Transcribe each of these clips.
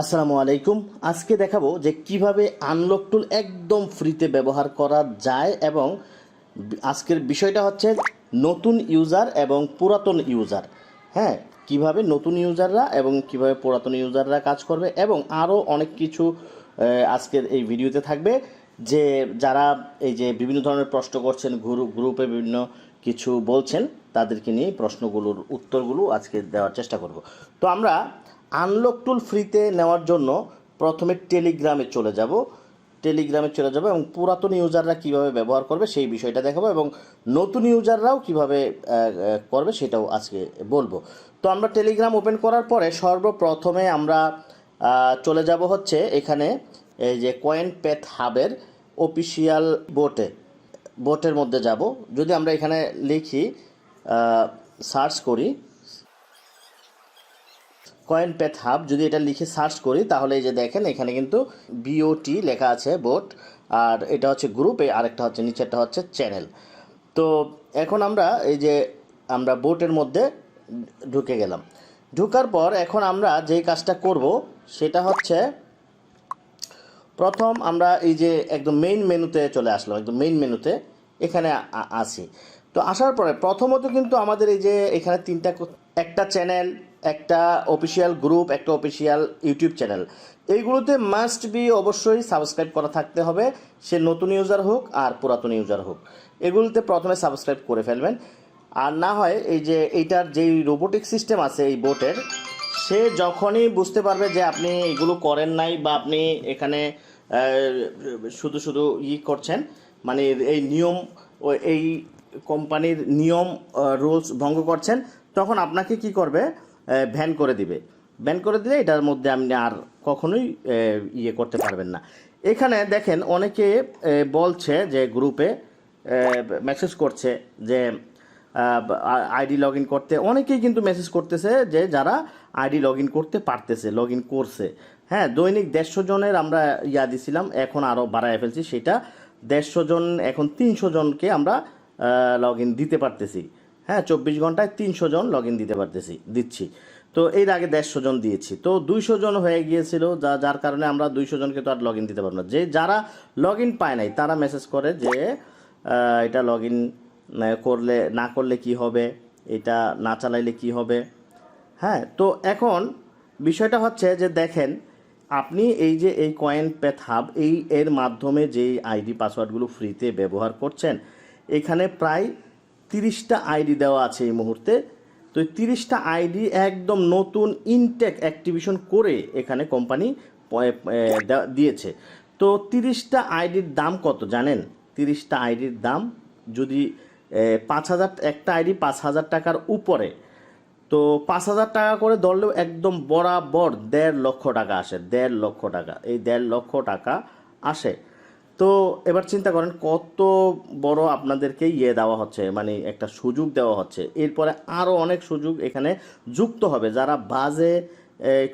আসসালামু আলাইকুম। আজকে দেখাবো যে কীভাবে আনলক টুল একদম ফ্রিতে ব্যবহার করা যায় এবং আজকের বিষয়টা হচ্ছে নতুন ইউজার এবং পুরাতন ইউজার হ্যাঁ কীভাবে নতুন ইউজাররা এবং কীভাবে পুরাতন ইউজাররা কাজ করবে এবং আরও অনেক কিছু আজকের এই ভিডিওতে থাকবে যে যারা এই যে বিভিন্ন ধরনের প্রশ্ন করছেন গ্রুপ গ্রুপে বিভিন্ন কিছু বলছেন, তাদেরকে নিয়ে প্রশ্নগুলোর উত্তরগুলো আজকে দেওয়ার চেষ্টা করব। তো আমরা আনলক টুল ফ্রিতে নেওয়ার জন্য প্রথমে টেলিগ্রামে চলে যাব। টেলিগ্রামে চলে যাব এবং পুরাতন ইউজাররা কীভাবে ব্যবহার করবে সেই বিষয়টা দেখাবো এবং নতুন ইউজাররাও কীভাবে করবে সেটাও আজকে বলব। তো আমরা টেলিগ্রাম ওপেন করার পরে সর্বপ্রথমে আমরা চলে যাব হচ্ছে এখানে এই যে কয়েন পেথ হাবের অফিসিয়াল বোটে বোটের মধ্যে যাব। যদি আমরা এখানে লিখি সার্চ করি কয়েন পেথ হাব, যদি এটা লিখে সার্চ করি, তাহলে এই যে দেখেন, এখানে কিন্তু বিওটি লেখা আছে বোট, আর এটা হচ্ছে গ্রুপ আরেকটা হচ্ছে, নিচেরটা হচ্ছে চ্যানেল। তো এখন আমরা এই যে আমরা বোটের মধ্যে ঢুকে গেলাম। ঢুকার পর এখন আমরা যেই কাজটা করব, সেটা হচ্ছে প্রথম আমরা এই যে একদম মেইন মেনুতে চলে আসলাম, একদম মেইন মেনুতে এখানে আসি। তো আসার পরে প্রথমত কিন্তু আমাদের এই যে এখানে তিনটা একটা চ্যানেল একটা অফিসিয়াল গ্রুপ একটা অফিসিয়াল ইউটিউব চ্যানেল এইগুলোতে মাস্ট বি অবশ্যই সাবস্ক্রাইব করা থাকতে হবে। সে নতুন ইউজার হোক আর পুরাতন ইউজার হোক। এগুলোতে প্রথমে সাবস্ক্রাইব করে ফেলবেন। আর না হয় এই যে এইটার যেই রোবোটিক সিস্টেম আছে এই বোটের সে যখনই বুঝতে পারবে যে আপনি এগুলো করেন নাই বা আপনি এখানে শুধু শুধু ই করছেন মানে এই নিয়ম এই কোম্পানির নিয়ম রুলস ভঙ্গ করছেন, তখন আপনাকে কি করবে? ভ্যান করে দিবে। ব্যান করে দিলে এটার মধ্যে আপনি আর কখনোই ইয়ে করতে পারবেন না। এখানে দেখেন অনেকে বলছে যে গ্রুপে মেসেজ করছে যে আইডি লগ ইন করতে। অনেকেই কিন্তু মেসেজ করতেছে যে যারা আইডি লগ ইন করতে পারতেছে লগ ইন করছে। হ্যাঁ দৈনিক দেড়শো জনের আমরা ইয়া দিছিলাম, এখন আরও বাড়ায় ফেলছি। সেটা দেড়শো জন, এখন তিনশো জনকে আমরা লগ ইন দিতে পারতেছি। হ্যাঁ চব্বিশ ঘন্টায় তিনশো জন লগ ইন দিতে পারতেছি, দিচ্ছি। তো এর আগে দেড়শো জন দিয়েছি। তো দুইশো জন হয়ে গিয়েছিল, যা, যার কারণে আমরা দুইশো জনকে তো আর লগ ইন দিতে পারব না। যে যারা লগ ইন পায় নাই, তারা মেসেজ করে যে এটা লগ ইন করলে, না করলে কি হবে, এটা না চালাইলে কি হবে। হ্যাঁ তো এখন বিষয়টা হচ্ছে যে দেখেন, আপনি এই যে এই কয়েন পেথ হাব এই এর মাধ্যমে যেই আইডি পাসওয়ার্ডগুলো ফ্রিতে ব্যবহার করছেন, এখানে প্রায় তিরিশটা আইডি দেওয়া আছে এই মুহূর্তে। তো এই তিরিশটা আইডি একদম নতুন ইনটেক অ্যাক্টিভেশন করে এখানে কোম্পানি দিয়েছে। তো তিরিশটা আইডির দাম কত জানেন? তিরিশটা আইডির দাম যদি পাঁচ হাজার, একটা আইডি পাঁচ হাজার টাকার উপরে। তো পাঁচ হাজার টাকা করে ধরলেও একদম বরাবর দেড় লক্ষ টাকা আসে, দেড় লক্ষ টাকা। এই দেড় লক্ষ টাকা আসে। তো এবার চিন্তা করেন, কত বড় আপনাদেরকে ইয়ে দেওয়া হচ্ছে মানে একটা সুযোগ দেওয়া হচ্ছে। এরপরে আরও অনেক সুযোগ এখানে যুক্ত হবে। যারা বাজে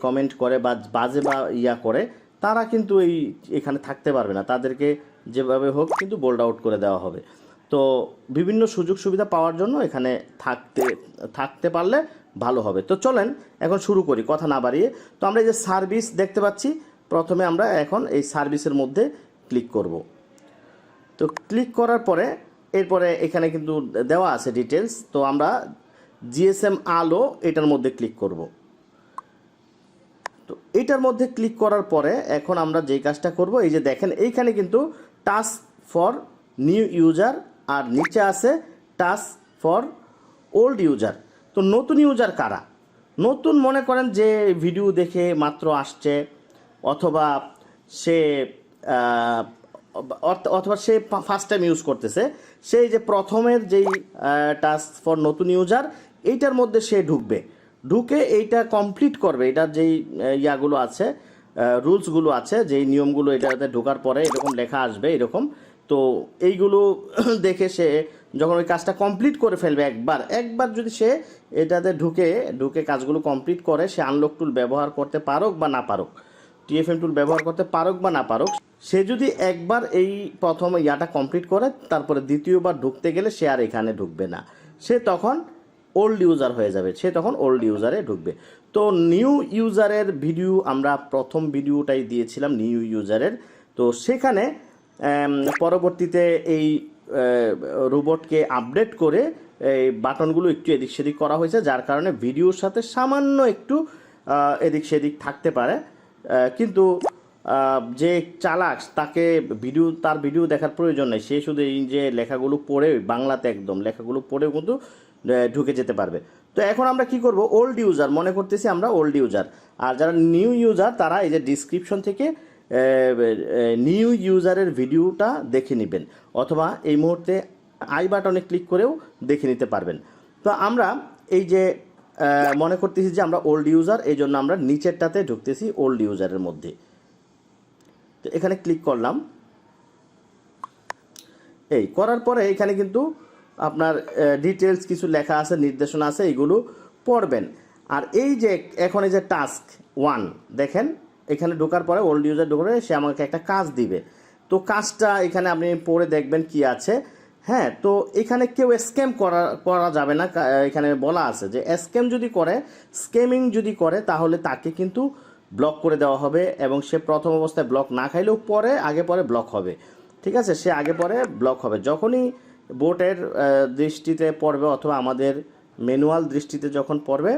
কমেন্ট করে বা বাজে বা ইয়া করে, তারা কিন্তু এই এখানে থাকতে পারবে না। তাদেরকে যেভাবে হোক কিন্তু বোল্ড আউট করে দেওয়া হবে। তো বিভিন্ন সুযোগ সুবিধা পাওয়ার জন্য এখানে থাকতে থাকতে পারলে ভালো হবে। তো চলেন এখন শুরু করি, কথা না বাড়িয়ে। তো আমরা এই যে সার্ভিস দেখতে পাচ্ছি, প্রথমে আমরা এখন এই সার্ভিসের মধ্যে ক্লিক করব। তো ক্লিক করার পরে এরপরে এখানে কিন্তু দেওয়া আছে ডিটেলস তো আমরা জিএসএম আলো এটার মধ্যে ক্লিক করব। তো এটার মধ্যে ক্লিক করার পরে এখন আমরা যেই কাজটা করব, এই যে দেখেন, এইখানে কিন্তু টাস্ক ফর নিউ ইউজার আর নিচে আছে টাস্ক ফর ওল্ড ইউজার তো নতুন ইউজার কারা? নতুন মনে করেন যে ভিডিও দেখে মাত্র আসছে, অথবা সে অথবা সে ফার্স্ট টাইম ইউজ করতেছে। সেই যে প্রথমের যেই টাস্ক ফর নতুন ইউজার এইটার মধ্যে সে ঢুকবে। ঢুকে এইটা কমপ্লিট করবে। এটার যেই ইয়াগুলো আছে রুলসগুলো আছে, যেই নিয়মগুলো এটাতে ঢোকার পরে এরকম লেখা আসবে, এরকম। তো এইগুলো দেখে সে যখন ওই কাজটা কমপ্লিট করে ফেলবে একবার একবার যদি সে এটাতে ঢুকে ঢুকে কাজগুলো কমপ্লিট করে, সে আনলক টুল ব্যবহার করতে পারুক বা না পারুক। টিএফএম টুল ব্যবহার করতে পারুক বা না পারুক সে যদি একবার এই প্রথম ইয়াটা কমপ্লিট করে, তারপরে দ্বিতীয়বার ঢুকতে গেলে সে আর এখানে ঢুকবে না। সে তখন ওল্ড ইউজার হয়ে যাবে, সে তখন ওল্ড ইউজারে ঢুকবে। তো নিউ ইউজারের ভিডিও আমরা প্রথম ভিডিওটাই দিয়েছিলাম নিউ ইউজারের তো সেখানে পরবর্তীতে এই রোবটকে আপডেট করে এই বাটনগুলো একটু এদিক সেদিক করা হয়েছে, যার কারণে ভিডিওর সাথে সামান্য একটু এদিক সেদিক থাকতে পারে। কিন্তু যে চালাক, তাকে ভিডিও, তার ভিডিও দেখার প্রয়োজন নেই। সে শুধু এই যে লেখাগুলো পড়ে বাংলাতে একদম, লেখাগুলো পড়েও কিন্তু ঢুকে যেতে পারবে। তো এখন আমরা কি করব? ওল্ড ইউজার মনে করতেছি আমরা ওল্ড ইউজার আর যারা নিউ ইউজার তারা এই যে ডিসক্রিপশন থেকে নিউ ইউজারের ভিডিওটা দেখে নেবেন। অথবা এই মুহূর্তে আই বাটনে ক্লিক করেও দেখে নিতে পারবেন। তো আমরা এই যে মনে করতেছি যে আমরা ওল্ড ইউজার এই জন্য আমরা নিচেরটাতে ঢুকতেছি ওল্ড ইউজারের মধ্যে। তো এখানে ক্লিক করলাম। এই করার পরে এখানে কিন্তু আপনার ডিটেলস কিছু লেখা আছে, নির্দেশনা আছে, এগুলো পড়বেন। আর এই যে এখন এই যে টাস্ক ওয়ান দেখেন, এখানে ঢোকার পরে ওল্ড ইউজার ঢোকার সে আমাকে একটা কাজ দিবে। তো কাজটা এখানে আপনি পড়ে দেখবেন কি আছে। হ্যাঁ তো এখানে কেউ স্ক্যাম করা করা যাবে না। এখানে বলা আছে যে স্ক্যাম যদি করে স্ক্যামিং যদি করে, তাহলে তাকে কিন্তু ব্লক করে দেওয়া হবে এবং সে প্রথম অবস্থায় ব্লক না খাইলেও পরে আগে পরে ব্লক হবে। ঠিক আছে? সে আগে পরে ব্লক হবে। যখনই আহ, দৃষ্টিতে পড়বে অথবা আমাদের ম্যানুয়াল দৃষ্টিতে যখন পড়বে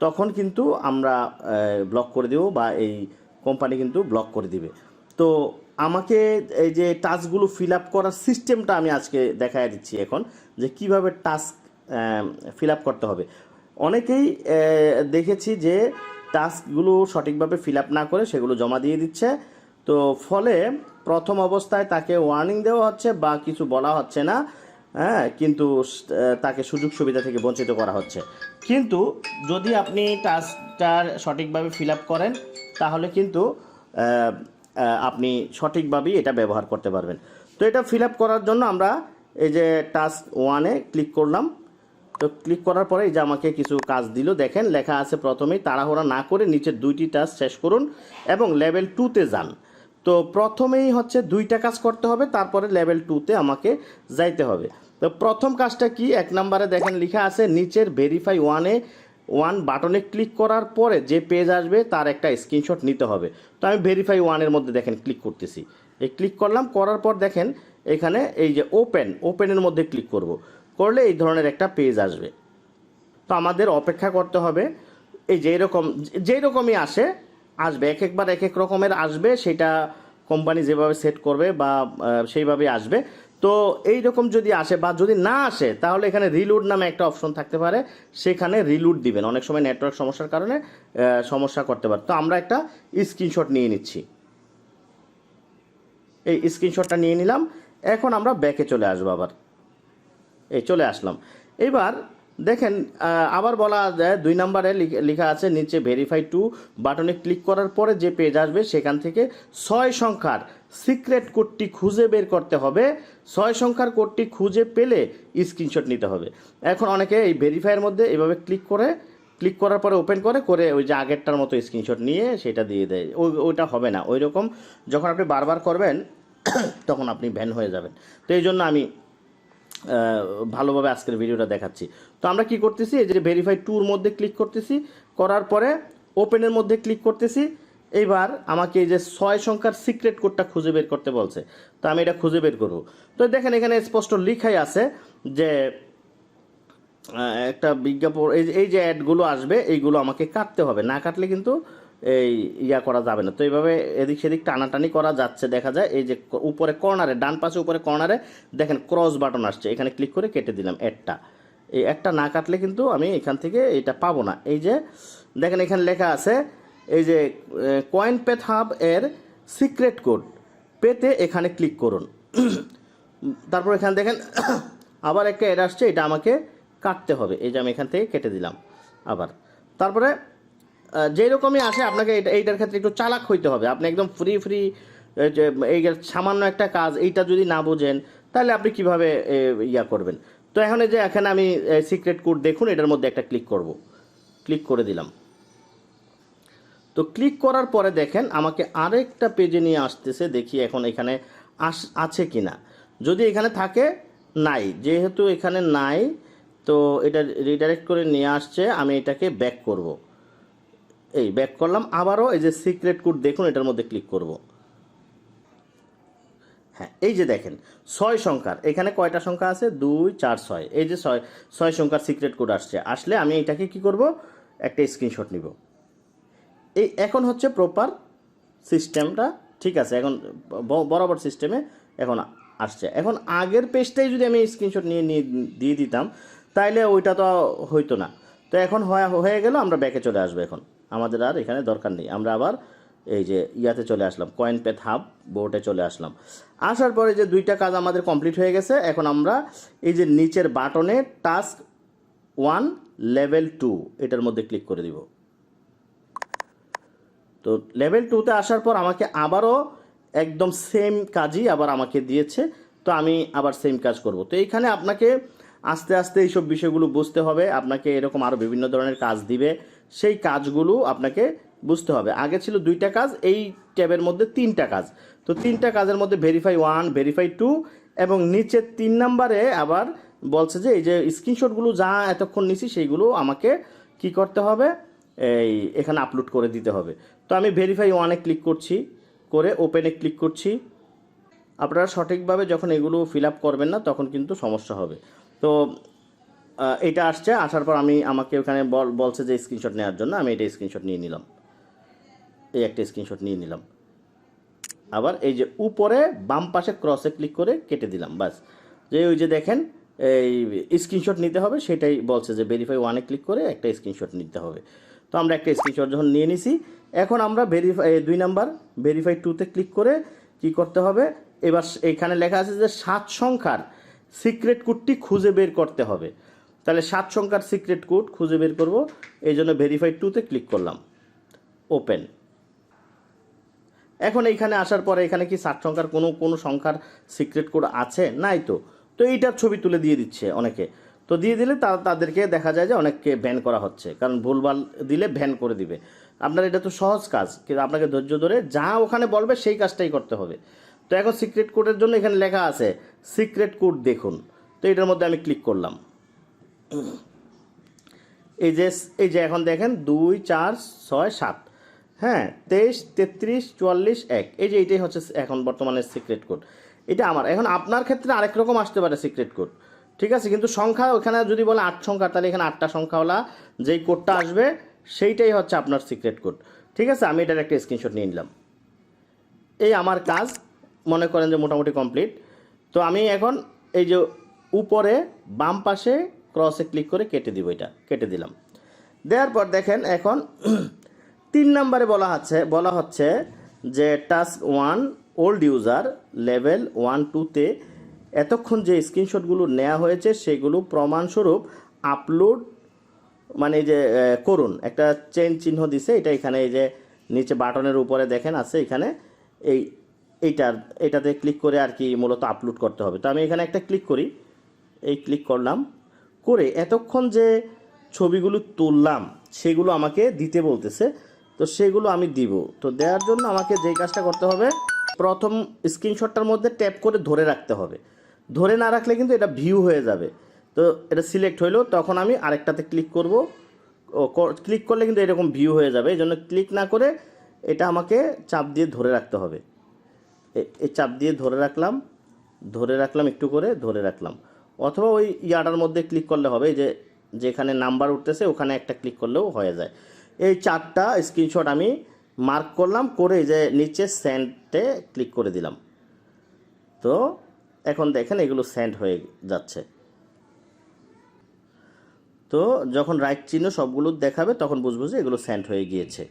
তখন কিন্তু আমরা ব্লক করে দেব বা এই কোম্পানি কিন্তু ব্লক করে দিবে। তো আমাকে এই যে টাস্কগুলো ফিল আপ করার সিস্টেমটা আমি আজকে দেখায় দিচ্ছি এখন যে কীভাবে টাস্ক ফিল আপ করতে হবে। অনেকেই দেখেছি যে টাস্কগুলো সঠিকভাবে ফিল আপ না করে সেগুলো জমা দিয়ে দিচ্ছে। তো ফলে প্রথম অবস্থায় তাকে ওয়ার্নিং দেওয়া হচ্ছে বা কিছু বলা হচ্ছে না হ্যাঁ কিন্তু তাকে সুযোগ সুবিধা থেকে বঞ্চিত করা হচ্ছে। কিন্তু যদি আপনি টাস্কটার সঠিকভাবে ফিল আপ করেন, তাহলে কিন্তু আপনি সঠিকভাবেই এটা ব্যবহার করতে পারবেন। তো এটা ফিল আপ করার জন্য আমরা এই যে টাস্ক ওয়ানে ক্লিক করলাম। তো ক্লিক করার পরে এই যে আমাকে কিছু কাজ দিল, দেখেন লেখা আছে প্রথমেই তাড়াহুড়া না করে নিচের দুইটি টাস্ক শেষ করুন এবং লেভেল টুতে যান। তো প্রথমেই হচ্ছে দুইটা কাজ করতে হবে, তারপরে লেভেল টুতে আমাকে যাইতে হবে। তো প্রথম কাজটা কি? এক নম্বরে দেখেন লেখা আছে নিচের ভেরিফাই ওয়ানে ওয়ান বাটনে ক্লিক করার পরে যে পেজ আসবে তার একটা স্ক্রিনশট নিতে হবে। তো আমি ভেরিফাই ওয়ানের মধ্যে দেখেন ক্লিক করতেছি। এই ক্লিক করলাম, করার পর দেখেন এখানে এই যে ওপেন ওপেনের মধ্যে ক্লিক করব। করলে এই ধরনের একটা পেজ আসবে। তো আমাদের অপেক্ষা করতে হবে এই যে এরকম যেই রকমই আসে আসবে। এক একবার এক এক রকমের আসবে সেটা কোম্পানি যেভাবে সেট করবে বা আহ, সেইভাবে আসবে। তো এই রকম যদি আসে বা যদি না আসে তাহলে এখানে রিলুড নামে একটা অপশন থাকতে পারে। সেখানে রিলুড দিবেন। অনেক সময় নেটওয়ার্ক সমস্যার কারণে সমস্যা করতে পারে। তো আমরা একটা স্ক্রিনশট নিয়ে নিচ্ছি। এই স্ক্রিনশটটা নিয়ে নিলাম। এখন আমরা ব্যাকে চলে আসব আবার। এই চলে আসলাম। এবার দেখেন আবার বলা যায় দুই নম্বরে লিখ- আছে নিচে ভেরিফাই টু বাটনে ক্লিক করার পরে যে পেজ আসবে সেখান থেকে ছয় সংখ্যার সিক্রেট কোডটি খুঁজে বের করতে হবে। ছয় সংখ্যার কোডটি খুঁজে পেলে স্ক্রিনশট নিতে হবে। এখন অনেকে এই ভেরিফাইয়ের মধ্যে এভাবে ক্লিক করে ক্লিক করার পরে ওপেন করে করে ওই যে আগেরটার মতো স্ক্রিনশট নিয়ে সেটা দিয়ে দেয়। ওই, ওইটা হবে না। ওই রকম যখন আপনি বারবার করবেন, তখন আপনি ভ্যান হয়ে যাবেন। তো এই জন্য আমি ভালোভাবে আজকের ভিডিওটা দেখাচ্ছি। তো আমরা কি করতেছি, এই যে ভেরিফাই টুর মধ্যে ক্লিক করতেছি, করার পরে ওপেনের মধ্যে ক্লিক করতেছি। এইবার আমাকে এই যে ছয় সংখ্যার সিক্রেট কোডটা খুঁজে বের করতে বলছে। তো আমি এটা খুঁজে বের করব। তো দেখেন এখানে স্পষ্ট লিখাই আছে যে একটা বিজ্ঞাপন, এই যে- অ্যাডগুলো আসবে, এইগুলো আমাকে কাটতে হবে। না কাটলে কিন্তু এই ইয়া করা যাবে না। তো এইভাবে এদিক সেদিক টানাটানি করা যাচ্ছে, দেখা যায়। এই যে উপরে কর্নারে ডান পাশে উপরে কর্নারে দেখেন ক্রস বাটন আসছে। এখানে ক্লিক করে কেটে দিলাম একটা এই একটা না কাটলে কিন্তু আমি এখান থেকে এটা পাবো না। এই যে, দেখেন এখানে লেখা আছে, এই যে কয়েন পেথ হাব এর সিক্রেট কোড পেতে এখানে ক্লিক করুন। তারপর এখানে দেখেন, আবার একটা এড আসছে, এটা আমাকে কাটতে হবে। এই যে আমি এখান থেকে কেটে দিলাম আবার। তারপরে যেই রকমই আসে, আপনাকে এটা এইটার ক্ষেত্রে একটু চালাক হইতে হবে। আপনি একদম ফ্রি ফ্রি এই সামান্য একটা কাজ, এইটা যদি না বোঝেন, তাহলে আপনি কীভাবে ইয়া করবেন? তো এখন এই যে, এখানে আমি সিক্রেট কোড দেখুন, এটার মধ্যে একটা ক্লিক করব। ক্লিক করে দিলাম। তো ক্লিক করার পরে দেখেন, আমাকে আরেকটা পেজে নিয়ে আসতেছে, দেখি এখন এখানে আস, আছে কি না যদি এখানে থাকে, নাই। যেহেতু এখানে নাই, তো এটা রিডাইরেক্ট করে নিয়ে আসছে, আমি এটাকে ব্যাক করব। এই ব্যাক করলাম, আবারও এই যে সিক্রেট কোড দেখুন, এটার মধ্যে ক্লিক করব। হ্যাঁ এই যে দেখেন, ছয় সংখ্যার, এখানে কয়টা সংখ্যা আছে? দুই, চার, ছয়। এই যে ছয় ছয় সংখ্যার সিক্রেট কোড আসছে। আসলে আমি এটাকে কি করব? একটা স্ক্রিনশট নিব। এই এখন হচ্ছে প্রপার সিস্টেমটা ঠিক আছে, এখন বরাবর সিস্টেমে এখন আসছে। এখন আগের পেজটাই যদি আমি স্ক্রিনশট নিয়ে নিয়ে দিয়ে দিতাম, তাইলে ওইটা তো হইতো না। তো এখন হয়ে গেল, আমরা ব্যাকে চলে আসব এখন। আমাদের আর এখানে দরকার নেই। আমরা আবার এই যে ইয়াতে চলে আসলাম কয়েন পেথ হাব বোর্ডে চলে আসলাম। আসার পরে যে দুইটা কাজ আমাদের কমপ্লিট হয়ে গেছে, এখন আমরা এই যে নিচের বাটনে টাস্ক ওয়ান লেভেল টু এটার মধ্যে ক্লিক করে দিব। তো লেভেল টুতে আসার পর আমাকে আবারও একদম সেম কাজই আবার আমাকে দিয়েছে, তো আমি আবার সেম কাজ করব। তো এইখানে আপনাকে আস্তে আস্তে এইসব বিষয়গুলো বুঝতে হবে, আপনাকে এরকম আরও বিভিন্ন ধরনের কাজ দিবে। সেই কাজগুলো আপনাকে বুঝতে হবে। আগে ছিল দুইটা কাজ, এই ট্যাবের মধ্যে তিনটা কাজ। তো তিনটা কাজের মধ্যে ভেরিফাই ওয়ান ভেরিফাই টু এবং নিচের তিন নাম্বারে আবার বলছে যে, এই যে স্ক্রিনশটগুলো যা এতক্ষণ নিছি সেইগুলো আমাকে কি করতে হবে? এই এখানে আপলোড করে দিতে হবে। তো আমি ভেরিফাই ওয়ানে ক্লিক করছি, করে ওপেনে ক্লিক করছি। আপনারা সঠিকভাবে যখন এগুলো ফিল আপ করবেন না, তখন কিন্তু সমস্যা হবে। তো এটা আসছে, আসার পর আমি আমাকে ওখানে বল, বলছে যে স্ক্রিনশট নেওয়ার জন্য, আমি এটা স্ক্রিনশট নিয়ে নিলাম। এই একটা স্ক্রিনশট নিয়ে নিলাম। আবার এই যে উপরে বাম পাশে ক্রসে ক্লিক করে কেটে দিলাম বাস যে ওই যে দেখেন, এই স্ক্রিনশট নিতে হবে, সেটাই বলছে যে ভেরিফাই ওয়ানে ক্লিক করে একটা স্ক্রিনশট নিতে হবে। তো আমরা একটা স্ক্রিনশট যখন নিয়ে নিছি, এখন আমরা ভেরিফাই দুই নাম্বার ভেরিফাই টুতে ক্লিক করে কি করতে হবে? এবার এখানে লেখা আছে যে সাত সংখ্যার সিক্রেট কোডটি খুঁজে বের করতে হবে। তাহলে সাত সংখ্যার সিক্রেট কোড খুঁজে বের করব। এই জন্য ভেরিফাই টুতে ক্লিক করলাম। ওপেন এখন এইখানে আসার পরে এখানে কি সাত সংখ্যার কোনো কোনো সংখ্যার সিক্রেট কোড আছে? নাই তো। তো এইটার ছবি তুলে দিয়ে দিচ্ছে অনেকে। তো দিয়ে দিলে তা, তাদেরকে দেখা যায় যে অনেককে ব্যান করা হচ্ছে। কারণ ভুলভাল দিলে ভ্যান করে দিবে। আপনার এটা তো সহজ কাজ। কিন্তু আপনাকে ধৈর্য ধরে যা ওখানে বলবে সেই কাজটাই করতে হবে। তো এখন সিক্রেট কোডের জন্য এখানে লেখা আছে সিক্রেট কোড দেখুন। তো এটার মধ্যে আমি ক্লিক করলাম। এই যে এই যে এখন দেখেন দুই, চার, ছয়, সাত। হ্যাঁ তেইশ, তেত্রিশ, চুয়াল্লিশ, এক। এই যে এইটাই হচ্ছে এখন বর্তমানে সিক্রেট কোড এটা আমার। এখন আপনার ক্ষেত্রে আরেক রকম আসতে পারে সিক্রেট কোড ঠিক আছে? কিন্তু সংখ্যা ওখানে যদি বলে আট সংখ্যা, তাহলে এখানে আটটা সংখ্যাওয়ালা যেই কোডটা আসবে, সেইটাই হচ্ছে আপনার সিক্রেট কোড ঠিক আছে? আমি এটার একটা স্ক্রিনশট নিয়ে নিলাম। এই আমার কাজ, মনে করেন যে মোটামুটি কমপ্লিট তো আমি এখন এই যে উপরে বাম পাশে ক্রসে ক্লিক করে কেটে দিব এটা, কেটে দিলাম। দেওয়ার পর দেখেন এখন তিন নম্বরে বলা হচ্ছে বলা হচ্ছে যে task one old user level one টুতে এতক্ষণ যে স্ক্রিনশটগুলো নেওয়া হয়েছে সেগুলো প্রমাণস্বরূপ আপলোড মানে যে করুন। একটা চেন চিহ্ন দিছে, এটা এখানে এই যে নিচে বাটনের উপরে দেখেন আছে, এখানে এই, এইটার, এটাতে ক্লিক করে আর কি মূলত আপলোড করতে হবে। তো আমি এখানে একটা ক্লিক করি, এই ক্লিক করলাম। করে এতক্ষণ যে ছবিগুলো তুললাম, সেগুলো আমাকে দিতে বলতেছে, তো সেগুলো আমি দিব। তো দেওয়ার জন্য আমাকে যেই কাজটা করতে হবে, প্রথম স্ক্রিনশটটার মধ্যে ট্যাপ করে ধরে রাখতে হবে। ধরে না রাখলে কিন্তু এটা ভিউ হয়ে যাবে। তো এটা সিলেক্ট হইল, তখন আমি আরেকটাতে ক্লিক করব। ক্লিক করলে কিন্তু এরকম ভিউ হয়ে যাবে, এই জন্য ক্লিক না করে এটা আমাকে চাপ দিয়ে ধরে রাখতে হবে। এই চাপ দিয়ে ধরে রাখলাম ধরে রাখলাম একটু করে, ধরে রাখলাম। অথবা ওই ইয়াটার মধ্যে ক্লিক করলে হবে, যে যেখানে নাম্বার উঠতেছে ওখানে একটা ক্লিক করলেও হয়ে যায়। এই চারটা স্ক্রিনশট আমি মার্ক করলাম, করে যে নিচে সেন্ডে ক্লিক করে দিলাম। তো এখন দেখেন এগুলো সেন্ড হয়ে যাচ্ছে। তো যখন রাইট চিহ্ন সবগুলো দেখাবে, তখন বুঝব যে এগুলো সেন্ড হয়ে গিয়েছে।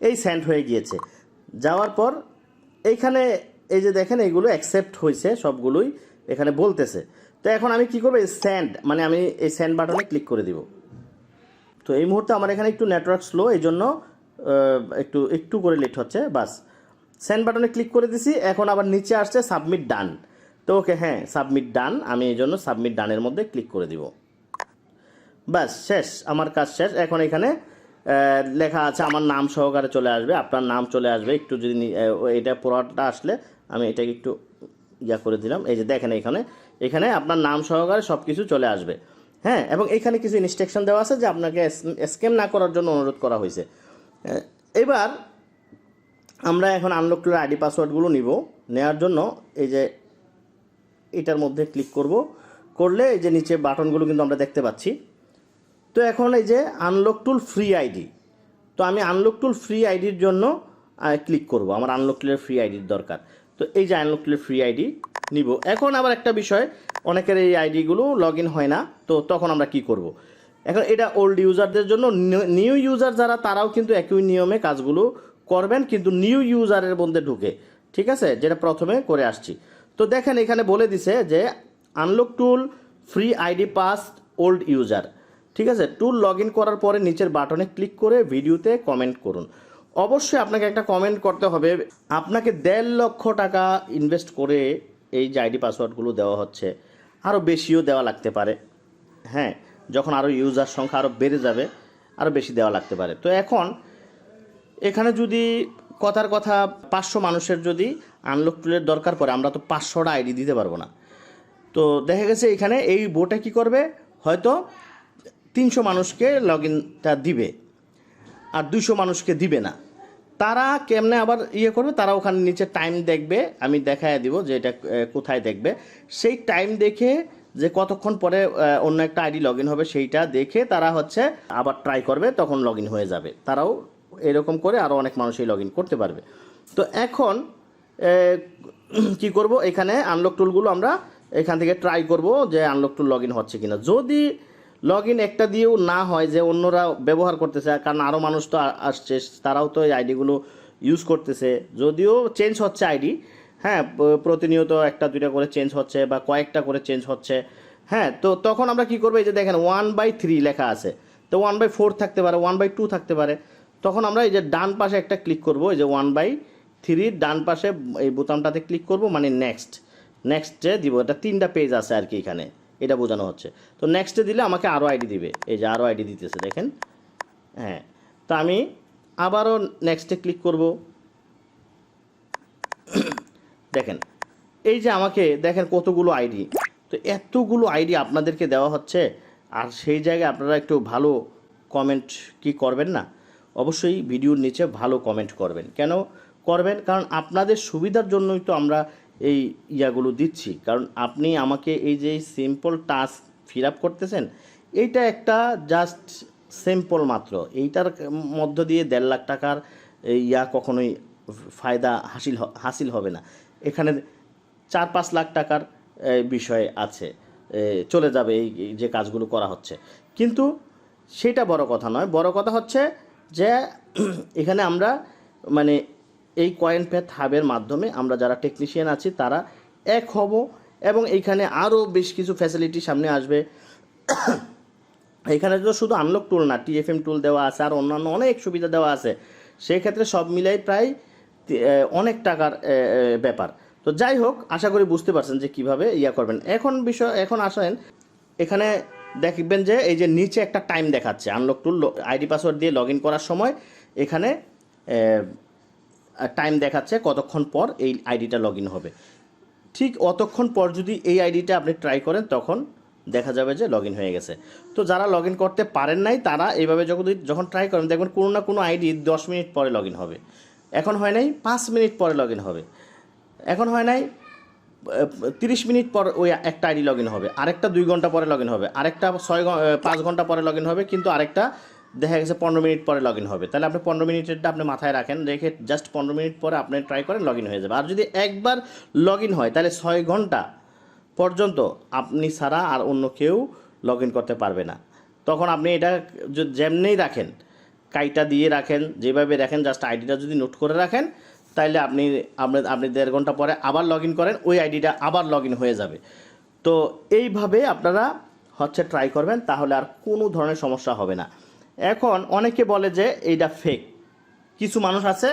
এই সেন্ড হয়ে গিয়েছে। যাওয়ার পর এইখানে এই যে দেখেন এইগুলো অ্যাকসেপ্ট হয়েছে সবগুলোই এখানে বলতেছে। তো এখন আমি কি করব? স্যান্ড মানে আমি এই স্যান্ড বাটনে ক্লিক করে দিব। তো এই মুহূর্তে আমার এখানে একটু নেটওয়ার্ক স্লো এই জন্য একটু একটু করে লেট হচ্ছে, বাস। সেন্ড বাটনে ক্লিক করে দিছি, এখন আবার নিচে আসছে সাবমিট ডান তো ওকে হ্যাঁ সাবমিট ডান আমি এই জন্য সাবমিট ডানের মধ্যে ক্লিক করে দিব। ব্যাস শেষ, আমার কাজ শেষ। এখন এখানে লেখা আছে, আমার নাম সহকারে চলে আসবে, আপনার নাম চলে আসবে, একটু যদি এটা পুরোটা আসলে আমি এটাকে একটু ইয়া করে দিলাম। এই যে দেখেন এখানে। এখানে আপনার নাম সহকারে সব কিছু চলে আসবে। হ্যাঁ এবং এখানে কিছু ইনস্ট্রাকশন দেওয়া আছে যে আপনাকে স্ক্যাম না করার জন্য অনুরোধ করা হয়েছে। এবার আমরা এখন আনলক আইডি পাসওয়ার্ডগুলো নিব। নেওয়ার জন্য এই যে এটার মধ্যে ক্লিক করব। করলে এই যে নিচে বাটনগুলো কিন্তু আমরা দেখতে পাচ্ছি। তো এখন এই যে আনলক টুল ফ্রি আইডি তো আমি আনলক টুল ফ্রি আইডির জন্য ক্লিক করব। আমার আনলক টুলের ফ্রি আইডির দরকার। তো এই যে আনলক টুলের ফ্রি আইডি নিব। এখন আবার একটা বিষয়, অনেকের এই আইডিগুলো লগ ইন হয় না, তো তখন আমরা কি করব। এখন এটা ওল্ড ইউজারদের জন্য নিউ ইউজার যারা, তারাও কিন্তু একই নিয়মে কাজগুলো করবেন, কিন্তু নিউ ইউজারের মধ্যে ঢুকে। ঠিক আছে? যেটা প্রথমে করে আসছি। তো দেখেন এখানে বলে দিছে যে unlock tool free ID pass old user ঠিক আছে? টুল লগ করার পরে নিচের বাটনে ক্লিক করে ভিডিওতে কমেন্ট করুন। অবশ্যই আপনাকে একটা কমেন্ট করতে হবে। আপনাকে দেড় লক্ষ টাকা ইনভেস্ট করে এই যে আইডি পাসওয়ার্ডগুলো দেওয়া হচ্ছে আরও বেশিও দেওয়া লাগতে পারে। হ্যাঁ যখন আরও ইউজার সংখ্যা আরও বেড়ে যাবে আরও বেশি দেওয়া লাগতে পারে। তো এখন এখানে যদি কথার কথা পাঁচশো মানুষের যদি আনলক টুলের দরকার পড়ে, আমরা তো পাঁচশোটা আইডি দিতে পারব না। তো দেখা গেছে এখানে এই বোটে কি করবে? হয়তো তিনশো মানুষকে লগ ইনটা দিবে। আর দুশো মানুষকে দিবে না। তারা কেমনে আবার ইয়ে করবে? তারা ওখানে নিচে টাইম দেখবে, আমি দেখায় দিব যে এটা কোথায় দেখবে। সেই টাইম দেখে যে কতক্ষণ পরে অন্য একটা আইডি লগ হবে, সেইটা দেখে তারা হচ্ছে আবার ট্রাই করবে, তখন লগ হয়ে যাবে। তারাও এরকম করে আরও অনেক মানুষই লগ করতে পারবে। তো এখন কি করব? এখানে আনলক টুলগুলো আমরা এখান থেকে ট্রাই করব যে আনলক টুল লগ হচ্ছে কিনা। যদি লগ ইন একটা দিয়েও না হয় যে অন্যরা ব্যবহার করতেছে, কারণ আরও মানুষ তো আসছে, তারাও তো এই আইডিগুলো ইউজ করতেছে। যদিও চেঞ্জ হচ্ছে আইডি হ্যাঁ প্রতিনিয়ত একটা, দুইটা করে চেঞ্জ হচ্ছে বা কয়েকটা করে চেঞ্জ হচ্ছে। হ্যাঁ তো তখন আমরা কি করব? এই যে দেখেন ওয়ান বাই থ্রি লেখা আছে। তো ওয়ান বাই ফোর থাকতে পারে ওয়ান বাই টু থাকতে পারে। তখন আমরা এই যে ডান পাশে একটা ক্লিক করব, এই যে ওয়ান বাই থ্রির ডান পাশে এই বোতামটাতে ক্লিক করব মানে নেক্সট নেক্সটে দিব, এটা তিনটা পেজ আছে আর কি এখানে। এটা বোঝানো হচ্ছে। তো নেক্সটে দিলে আমাকে আরও আইডি দিবে। এই যে আরও আইডি দিতেছে, দেখেন। হ্যাঁ তা আমি আবারও নেক্সটে ক্লিক করব। দেখেন, এই যে আমাকে, দেখেন কতগুলো আইডি তো এতগুলো আইডি আপনাদেরকে দেওয়া হচ্ছে, আর সেই জায়গায় আপনারা একটু ভালো কমেন্ট কি করবেন না? অবশ্যই ভিডিওর নিচে ভালো কমেন্ট করবেন। কেন? করবেন, কারণ আপনাদের সুবিধার জন্যই তো আমরা এই ইয়াগুলো দিচ্ছি। কারণ আপনি আমাকে এই যে সিম্পল টাস্ক ফিল আপ করতেছেন, এইটা একটা জাস্ট সিম্পল মাত্র। এইটার মধ্য দিয়ে দেড় লাখ টাকার ইয়া কখনোই ফায়দা হাসিল হাসিল হবে না। এখানে চার পাঁচ লাখ টাকার বিষয় আছে। চলে যাবে এই যে কাজগুলো করা হচ্ছে। কিন্তু সেটা বড় কথা নয়। বড় কথা হচ্ছে যে, এখানে আমরা মানে এই কয়েন প্যাথ হাবের মাধ্যমে আমরা যারা টেকনিশিয়ান আছি, তারা এক হব এবং এইখানে আরও বেশ কিছু ফ্যাসিলিটি সামনে আসবে। এখানে তো শুধু আনলক টুল না টিএফএম টুল দেওয়া আছে আর অন্যান্য অনেক সুবিধা দেওয়া আছে। সেই ক্ষেত্রে সব মিলাই প্রায় অনেক টাকার ব্যাপার। তো যাই হোক, আশা করি বুঝতে পারছেন যে কীভাবে ইয়া করবেন। এখন বিষয়, এখন আসেন, এখানে দেখবেন যে এই যে নিচে একটা টাইম দেখাচ্ছে। আনলক টুল আইডি পাসওয়ার্ড দিয়ে লগ করার সময় এখানে টাইম দেখাচ্ছে কতক্ষণ পর এই আইডিটা লগ হবে। ঠিক অতক্ষণ পর যদি এই আইডিটা আপনি ট্রাই করেন, তখন দেখা যাবে যে লগ হয়ে গেছে। তো যারা লগ করতে পারেন নাই, তারা এইভাবে যখন যখন ট্রাই করেন, দেখবেন কোনো না কোনো আইডি দশ মিনিট পরে লগ হবে। এখন হয় নাই, পাঁচ মিনিট পরে লগ হবে। এখন হয় নাই তিরিশ মিনিট পর ওই একটা আইডি লগ হবে। আরেকটা দুই ঘণ্টা পরে লগ হবে। আরেকটা ছয় পাঁচ ঘণ্টা পরে লগ হবে, কিন্তু আরেকটা দেখা গেছে পনেরো মিনিট পরে লগ ইন হবে। তাহলে আপনি পনেরো মিনিটেরটা আপনি মাথায় রাখেন, রেখে জাস্ট পনেরো মিনিট পরে আপনি ট্রাই করেন লগ ইন হয়ে যাবে। আর যদি একবার লগ ইন হয়, তাহলে ছয় ঘণ্টা পর্যন্ত আপনি ছাড়া আর অন্য কেউ লগ ইন করতে পারবে না। তখন আপনি এটা যেমনেই রাখেন, কাইটা দিয়ে রাখেন, যেভাবে রাখেন জাস্ট আইডিটা যদি নোট করে রাখেন আপনি আপনি আপনি দেড় ঘণ্টা পরে আবার লগ ইন করেন, ওই আইডিটা আবার লগ ইন হয়ে যাবে। তো এইভাবে আপনারা হচ্ছে ট্রাই করবেন, তাহলে আর কোনো ধরনের সমস্যা হবে না। এখন অনেকে বলে যে এইটা ফেক কিছু মানুষ আছে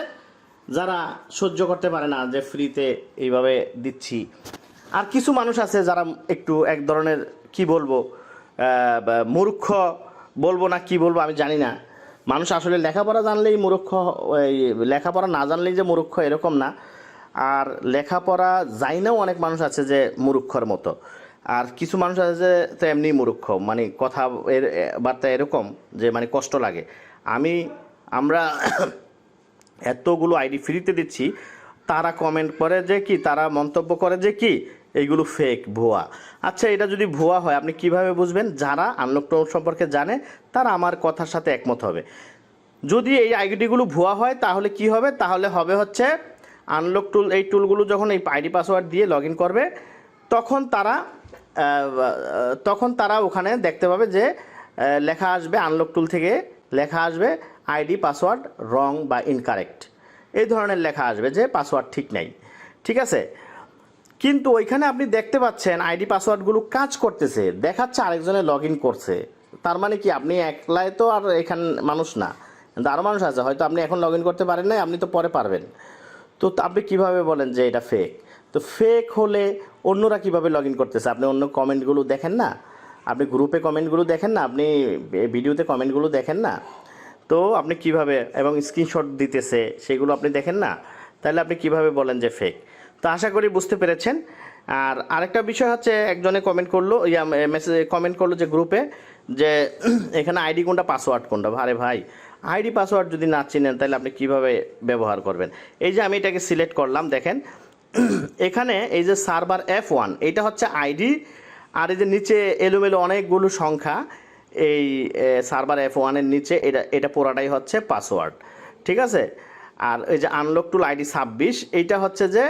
যারা সহ্য করতে পারে না যে ফ্রিতে এইভাবে দিচ্ছি। আর কিছু মানুষ আছে যারা একটু এক ধরনের, কি বলব মূর্খ বলব না কি বলব আমি জানি না। মানুষ আসলে লেখাপড়া জানলেই মূর্খ লেখাপড়া না জানলেই যে মূর্খ এরকম না। আর লেখাপড়া যাই নাও অনেক মানুষ আছে যে মূর্খর মতো। আর কিছু মানুষ আছে যে তো এমনি মূর্খ মানে কথা এর, বার্তা এরকম যে মানে কষ্ট লাগে। আমি, আমরা এতগুলো আইডি ফ্রিতে দিচ্ছি, তারা কমেন্ট করে যে কি, তারা মন্তব্য করে যে কি এইগুলো ফেক ভুয়া। আচ্ছা এটা যদি ভুয়া হয়, আপনি কীভাবে বুঝবেন? যারা আনলক সম্পর্কে জানে, তারা আমার কথার সাথে একমত হবে। যদি এই আইডিগুলো ভুয়া হয়, তাহলে কি হবে? তাহলে হবে হচ্ছে আনলক টুল এই টুলগুলো যখন এই আইডি পাসওয়ার্ড দিয়ে লগ করবে, তখন তারা তখন তারা ওখানে দেখতে পাবে যে লেখা আসবে আনলক টুল থেকে, লেখা আসবে আইডি পাসওয়ার্ড রং বা ইনকারেক্ট এই ধরনের লেখা আসবে যে পাসওয়ার্ড ঠিক নেই। ঠিক আছে? কিন্তু ওইখানে আপনি দেখতে পাচ্ছেন আইডি পাসওয়ার্ডগুলো কাজ করতেছে, দেখাচ্ছে আরেকজনে লগ ইন করছে। তার মানে কি, আপনি একলাই তো আর এখান মানুষ না। কিন্তু আরও মানুষ আছে, হয়তো আপনি এখন লগ ইন করতে পারেন না আপনি তো পরে পারবেন। তো আপনি কীভাবে বলেন যে এটা ফেক তো ফেক হলে অন্যরা কীভাবে লগ ইন করতেছে? আপনি অন্য কমেন্টগুলো দেখেন না? আপনি গ্রুপে কমেন্টগুলো দেখেন না? আপনি ভিডিওতে কমেন্টগুলো দেখেন না? তো আপনি কীভাবে, এবং স্ক্রিনশট দিতেছে, সেগুলো আপনি দেখেন না? তাহলে আপনি কীভাবে বলেন যে ফেক তো আশা করি বুঝতে পেরেছেন। আর আরেকটা বিষয় হচ্ছে, একজনে কমেন্ট করল, ইয়া মেসেজ কমেন্ট করল যে গ্রুপে যে এখানে আইডি কোনটা পাসওয়ার্ড কোনটা? আরে ভাই আইডি পাসওয়ার্ড যদি না চিনেন, তাহলে আপনি কীভাবে ব্যবহার করবেন? এই যে আমি এটাকে সিলেক্ট করলাম, দেখেন। এখানে এই যে সার্ভার এফ ওয়ান এটা হচ্ছে আইডি, আর এই যে নিচে এলোমেলো অনেকগুলো সংখ্যা, এই সার্ভার এফ ওয়ানের নিচে এটা এটা পুরাটাই হচ্ছে পাসওয়ার্ড, ঠিক আছে? আর এই যে আনলক টুল আইডি ছাব্বিশ, এইটা হচ্ছে যে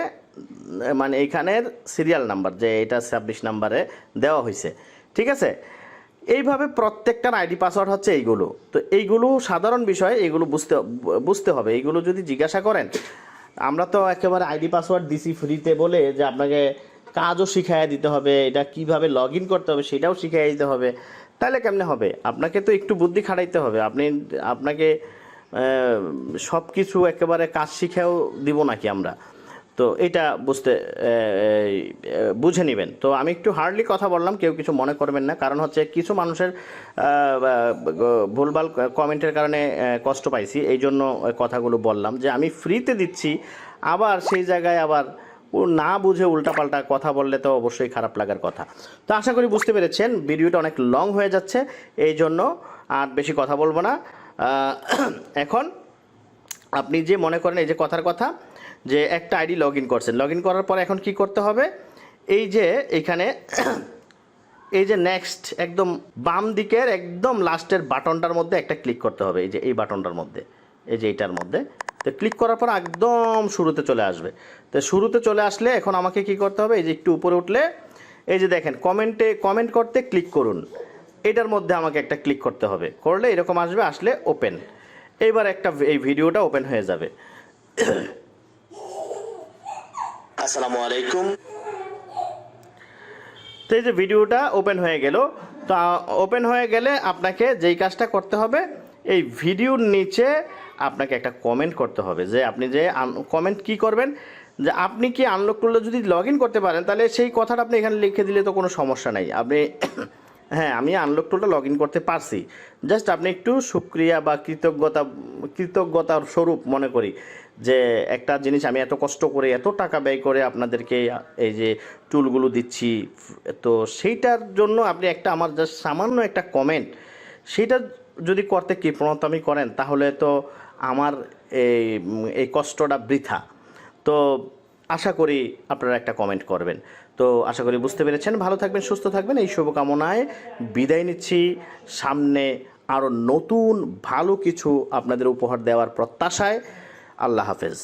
মানে এইখানের সিরিয়াল নাম্বার, যে এটা ছাব্বিশ নাম্বারে দেওয়া হয়েছে ঠিক আছে? এইভাবে প্রত্যেকটার আইডি পাসওয়ার্ড হচ্ছে এইগুলো, তো এইগুলো সাধারণ বিষয়, এইগুলো বুঝতে বুঝতে হবে, এইগুলো যদি জিজ্ঞাসা করেন আমরা তো একেবারে আইডি পাসওয়ার্ড দিছি ফ্রিতে বলে যে আপনাকে কাজও শিখাইয়া দিতে হবে, এটা কীভাবে লগ ইন করতে হবে সেটাও শিখাইয়া দিতে হবে। তাহলে কেমনে হবে? আপনাকে তো একটু বুদ্ধি খাটাইতে হবে। আপনি, আপনাকে সব কিছু একেবারে কাজ শিখেও দিব নাকি আমরা? তো এটা বুঝতে বুঝে নেবেন। তো আমি একটু হার্ডলি কথা বললাম, কেউ কিছু মনে করবেন না। কারণ হচ্ছে কিছু মানুষের ভুলভাল কমেন্টের কারণে কষ্ট পাইছি। এই জন্য কথাগুলো বললাম যে আমি ফ্রিতে দিচ্ছি, আবার সেই জায়গায় আবার ও না বুঝে উল্টাপাল্টা কথা বললে তো অবশ্যই খারাপ লাগার কথা। তো আশা করি বুঝতে পেরেছেন, ভিডিওটা অনেক লং হয়ে যাচ্ছে এই জন্য আর বেশি কথা বলব না। এখন আপনি যে মনে করেন এই যে কথার কথা, যে একটা আইডি লগ ইন করছেন লগ ইন করার পর এখন কি করতে হবে? এই যে এখানে এই যে নেক্সট একদম বাম দিকের, একদম লাস্টের বাটনটার মধ্যে একটা ক্লিক করতে হবে, এই যে এই বাটনটার মধ্যে, এই যে এইটার মধ্যে। তো ক্লিক করার পর একদম শুরুতে চলে আসবে। তো শুরুতে চলে আসলে এখন আমাকে কি করতে হবে? এই যে একটু উপরে উঠলে, এই যে দেখেন কমেন্টে কমেন্ট করতে ক্লিক করুন। এটার মধ্যে আমাকে একটা ক্লিক করতে হবে। করলে এরকম আসবে, আসলে ওপেন এইবার একটা এই ভিডিওটা ওপেন হয়ে যাবে। আসসালামু আলাইকুম। তো এই যে ভিডিওটা ওপেন হয়ে গেল তো ওপেন হয়ে গেলে আপনাকে যেই কাজটা করতে হবে এই ভিডিওর নিচে আপনাকে একটা কমেন্ট করতে হবে যে আপনি যে কমেন্ট কি করবেন যে আপনি কি আনলক করলে যদি লগ ইন করতে পারেন তাহলে সেই কথাটা আপনি এখানে লিখে দিলে তো কোনো সমস্যা নাই। আপনি হ্যাঁ আমি আনলক টুলটা লগ ইন করতে পারছি। জাস্ট আপনি একটু সুক্রিয়া বা কৃতজ্ঞতা, কৃতজ্ঞতার স্বরূপ মনে করি যে একটা জিনিস আমি এত কষ্ট করে, এত টাকা ব্যয় করে আপনাদেরকে এই যে টুলগুলো দিচ্ছি। তো সেইটার জন্য আপনি একটা আমার জাস্ট সামান্য একটা কমেন্ট সেটা যদি করতে কি প্রণতামি করেন, তাহলে তো আমার এই এই কষ্টটা বৃথা। তো আশা করি আপনারা একটা কমেন্ট করবেন। তো আশা করি বুঝতে পেরেছেন। ভালো থাকবেন, সুস্থ থাকবেন। এই শুভকামনায় বিদায় নিচ্ছি। সামনে আরও নতুন ভালো কিছু আপনাদের উপহার দেওয়ার প্রত্যাশায়। আল্লাহ হাফেজ।